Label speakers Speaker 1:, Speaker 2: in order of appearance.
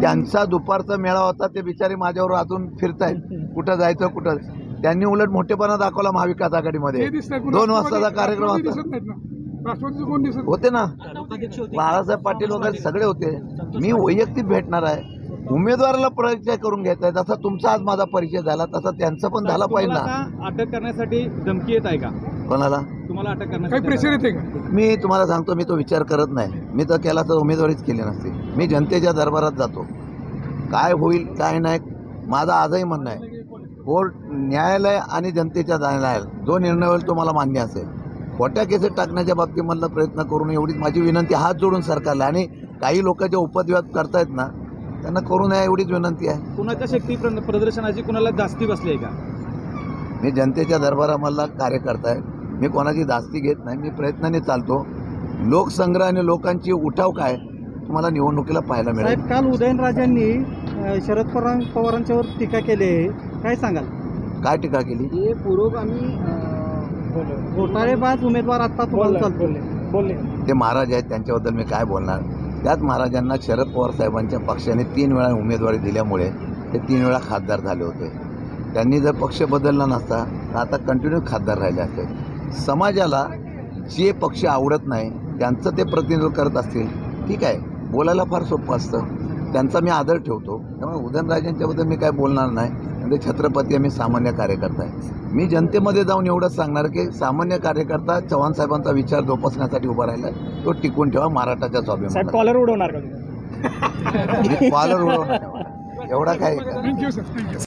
Speaker 1: त्यांचा दुपारचा मेळा होता ते बिचारे माझ्यावर अजून फिरतायत. कुठं जायचं कुठं? त्यांनी उलट मोठेपणा दाखवला महाविकास आघाडीमध्ये. दोन वाजताचा कार्यक्रम होता. होते ना. बाळासाहेब पाटील वगैरे सगळे होते. मी वैयक्तिक भेटणार आहे. उमेदवाराला परिचय करून घ्यायचा आहे. जसा तुमचा आज माझा परिचय झाला तसा त्यांचा पण झाला पाहिजे ना.
Speaker 2: अटक करण्यासाठी धमकी येत आहे का?
Speaker 1: कोणाला?
Speaker 2: तुम्हाला अटक
Speaker 3: काही प्रेशर येते का?
Speaker 1: मी तुम्हाला सांगतो मी तो विचार करत नाही. मी तर केला तर उमेदवारीच केली नसती. मी जनतेच्या दरबारात जातो. काय होईल काय नाही माझं आजही म्हणणं आहे. कोर्ट न्यायालय आणि जनतेच्या न्यायालय जो निर्णय होईल तो मला मान्य असेल. खोट्या केसेस टाकण्याच्या बाबतीमधला प्रयत्न करून एवढीच माझी विनंती हात जोडून सरकारला. आणि काही लोक जे उपद्व्याप करतायत ना त्यांना करू नये एवढीच विनंती आहे.
Speaker 2: कुणाच्या शक्ती प्र- प्रदर्शनाची कुणाला जास्ती बसली आहे का?
Speaker 1: मी जनतेच्या दरबारामधला कार्यकर्ता आहे. मी कोणाची दास्ती घेत नाही मी प्रयत्नाने चालतो. लोकसंग्रह आणि लोकांची उठाव काय तुम्हाला निवडणुकीला पाहायला मिळेल.
Speaker 4: काल उदयनराजांनी शरद पवार पवारांच्यावर टीका केली आहे. काय सांगाल?
Speaker 1: काय टीका केली?
Speaker 4: हे पुरोगामी घोटाळेबाज उमेदवार आता तुम्हाला चालतो. बोलले
Speaker 1: ते महाराज आहेत त्यांच्याबद्दल मी काय बोलणार? त्याच महाराजांना शरद पवार साहेबांच्या पक्षाने तीन वेळा उमेदवारी दिल्यामुळे ते तीन वेळा खासदार झाले होते. त्यांनी जर पक्ष बदलला नसता तर आता कंटिन्यू खासदार राहिले असते. समाजाला जे पक्ष आवडत नाही त्यांचं ते प्रतिनिधित्व करत असतील ठीक आहे. बोलायला फार सोपं असतं. त्यांचा मी आदर ठेवतो. त्यामुळे उदयनराजांच्याबद्दल मी काय बोलणार नाही. ते छत्रपती आम्ही सामान्य कार्यकर्ता आहे. मी जनतेमध्ये जाऊन एवढंच सांगणार की सामान्य कार्यकर्ता चव्हाण साहेबांचा विचार जोपासण्यासाठी उभा राहिला तो टिकून ठेवा महाराष्ट्राच्या स्वाभिमान
Speaker 2: कॉलर उडवणार का
Speaker 1: कॉलर उडवणार एवढा काय
Speaker 3: थँक्यू सर थँक्यू